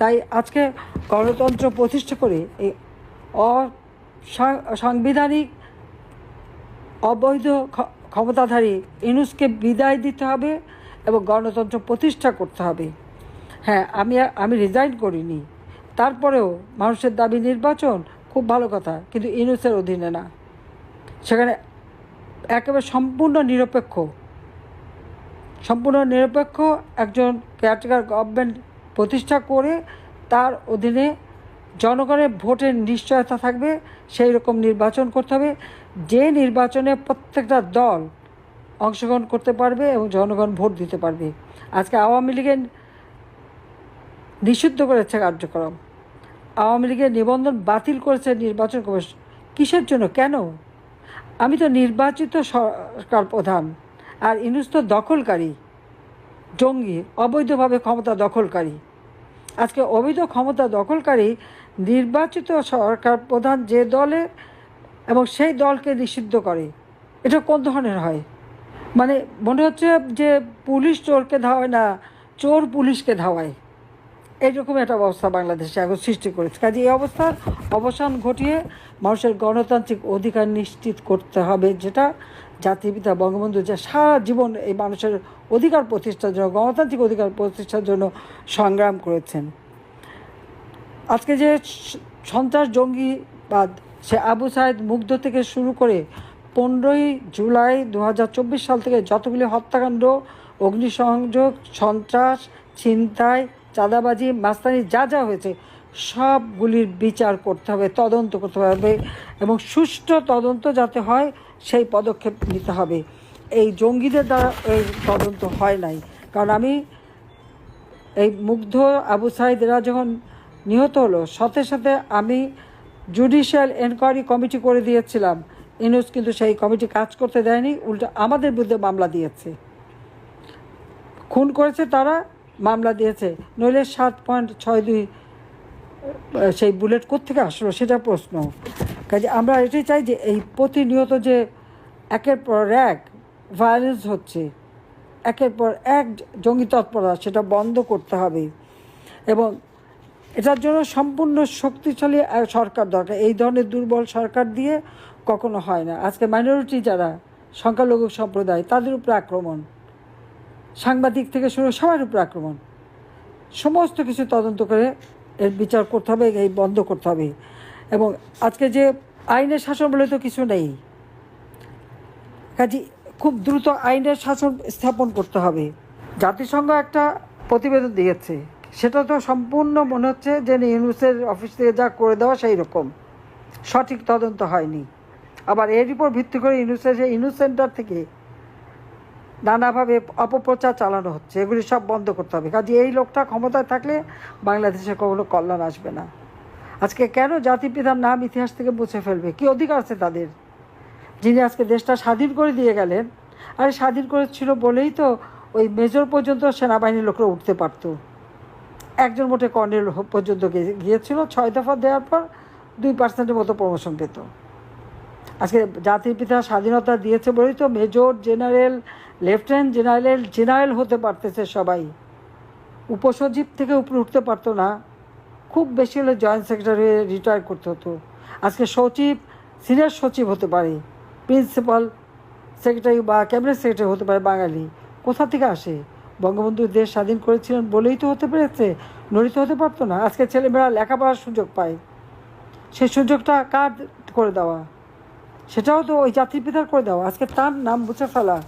তাই আজকে গণতন্ত্র প্রতিষ্ঠা করে এই অসাংবিধানিক অবৈধ ক্ষমতাধারী ইনুসকে বিদায় দিতে হবে এবং গণতন্ত্র প্রতিষ্ঠা করতে হবে। হ্যাঁ আমি আমি রিজাইন করিনি। তারপরেও মানুষের দাবি নির্বাচন খুব ভালো কথা, কিন্তু ইনুসের অধীনে না। সেখানে একেবারে সম্পূর্ণ নিরপেক্ষ সম্পূর্ণ নিরপেক্ষ একজন কেয়ারটেকার গভর্নমেন্ট প্রতিষ্ঠা করে তার অধীনে জনগণের ভোটের নিশ্চয়তা থাকবে, সেই রকম নির্বাচন করতে হবে। যে নির্বাচনে প্রত্যেকটা দল অংশগ্রহণ করতে পারবে এবং জনগণ ভোট দিতে পারবে। আজকে আওয়ামী লীগের নিষিদ্ধ করেছে কার্যক্রম। আওয়ামী লীগের নিবন্ধন বাতিল করেছে নির্বাচন কমিশন। কিসের জন্য? কেন? আমি তো নির্বাচিত সরকার প্রধান আর ইনুস তো দখলকারী। জঙ্গি, অবৈধভাবে ক্ষমতা দখলকারী। আজকে অবৈধ ক্ষমতা দখলকারী নির্বাচিত সরকার প্রধান যে দলে এবং সেই দলকে নিষিদ্ধ করে, এটা কোন ধরনের হয়? মানে মনে হচ্ছে যে পুলিশ চোরকে ধাওয়ায় না, চোর পুলিশকে ধাওয়ায়। এইরকম একটা অবস্থা বাংলাদেশে এখন সৃষ্টি করেছে। কাজে এই অবস্থার অবসান ঘটিয়ে মানুষের গণতান্ত্রিক অধিকার নিশ্চিত করতে হবে, যেটা জাতির পিতা বঙ্গবন্ধু যে সারা জীবন এই মানুষের অধিকার প্রতিষ্ঠার জন্য, গণতান্ত্রিক অধিকার প্রতিষ্ঠার জন্য সংগ্রাম করেছেন। আজকে যে সন্ত্রাস জঙ্গিবাদ, সে আবু সাইদ মুগ্ধ থেকে শুরু করে পনেরোই জুলাই দু হাজার চব্বিশ সাল থেকে যতগুলি হত্যাকাণ্ড, অগ্নিসংযোগ, সন্ত্রাস, ছিনতাই চাঁদাবাজি, মাস্তানি, যা যা হয়েছে, সবগুলির বিচার করতে হবে, তদন্ত করতে হবে এবং সুষ্ঠু তদন্ত যাতে হয়, সেই পদক্ষেপ নিতে হবে। এই জঙ্গিদের দ্বারা এই তদন্ত হয় নাই। কারণ আমি এই মুগ্ধ আবু সাইদরা যখন নিহত হলো, সাথে সাথে আমি জুডিশিয়াল এনকোয়ারি কমিটি করে দিয়েছিলাম। ইনুস কিন্তু সেই কমিটি কাজ করতে দেয়নি, উল্টো আমাদের বিরুদ্ধে মামলা দিয়েছে। খুন করেছে তারা মামলা দিয়েছে। নইলে সাত পয়েন্ট ছয় দুই সেই বুলেট কোত্থেকে আসলো সেটা প্রশ্ন। কাজে আমরা এটাই চাই যে এই প্রতিনিয়ত যে একের পর এক ভায়োলেন্স হচ্ছে, একের পর এক জঙ্গি তৎপরতা, সেটা বন্ধ করতে হবে। এবং এটার জন্য সম্পূর্ণ শক্তিশালী সরকার দরকার। এই ধরনের দুর্বল সরকার দিয়ে কখনো হয় না। আজকে মাইনরিটি যারা, সংখ্যালঘু সম্প্রদায়, তাদের উপরে আক্রমণ। সাংবাদিক থেকে শুরু সবার উপর আক্রমণ। সমস্ত কিছু তদন্ত করে এর বিচার করতে হবে, এই বন্ধ করতে হবে। এবং আজকে যে আইনের শাসন বলে তো কিছু নেই। কাজে খুব দ্রুত আইনের শাসন স্থাপন করতে হবে। জাতিসংঘ একটা প্রতিবেদন দিয়েছে। সেটা তো সম্পূর্ণ মনে হচ্ছে যে ইউনুসের অফিস থেকে যা করে দেওয়া সেই রকম। সঠিক তদন্ত হয়নি। আবার এর উপর ভিত্তি করে ইউনুসের ইউনুস সেন্টার থেকে নানাভাবে অপপ্রচার চালানো হচ্ছে। এগুলি সব বন্ধ করতে হবে। কাজে এই লোকটা ক্ষমতায় থাকলে বাংলাদেশে কখনো কল্যাণ আসবে না। আজকে কেন জাতিপিতার নাম ইতিহাস থেকে মুছে ফেলবে? কি অধিকার আছে তাদের? যিনি আজকে দেশটা স্বাধীন করে দিয়ে গেলেন, আর স্বাধীন করেছিল বলেই তো ওই মেজর পর্যন্ত সেনাবাহিনীর লোকরা উঠতে পারতো। একজন মোটে কর্নেল পর্যন্ত গিয়ে- গিয়েছিল, ছয় দফা দেওয়ার পর দুই পার্সেন্টের মতো প্রমোশন পেত। আজকে জাতির পিতা স্বাধীনতা দিয়েছে বলেই তো major, general lieutenant general general হতে পারতেছে সবাই। উপসচিব থেকে উপরে উঠতে পারতো না। খুব বেশি হলে জয়েন্ট সেক্রেটারি হয়ে রিটায়ার করতে হতো। আজকে সচিব, সিনিয়র সচিব হতে পারে। প্রিন্সিপাল সেক্রেটারি বা ক্যাবিনেট সেক্রেটারি হতে পারে বাঙালি। কোথা থেকে আসে? বঙ্গবন্ধু দেশ স্বাধীন করেছিলেন বলেই তো হতে পেরেছে। নড়িত হতে পারতো না। আজকে ছেলেমেয়েরা লেখাপড়ার সুযোগ পায়। সেই সুযোগটা কার করে দেওয়া? সেটাও তো ওই জাতির পিতার করে দেওয়া। আজকে তার নাম বুঝে ফেলা।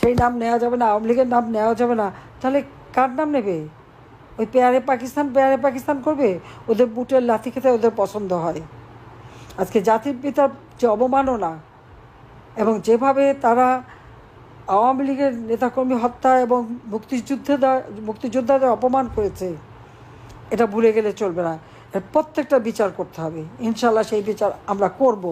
সেই নাম নেওয়া যাবে না, আওয়ামী লীগের নাম নেওয়া যাবে না। তাহলে কার নাম নেবে? ওই পেয়ারে পাকিস্তান পেয়ারে পাকিস্তান করবে? ওদের বুটের লাথি খেতে ওদের পছন্দ হয়। আজকে জাতির পিতার যে অবমাননা এবং যেভাবে তারা আওয়ামী লীগের নেতাকর্মী হত্যা এবং মুক্তিযুদ্ধের মুক্তিযোদ্ধাদের অপমান করেছে, এটা ভুলে গেলে চলবে না। প্রত্যেকটা বিচার করতে হবে। ইনশাল্লাহ সেই বিচার আমরা করব।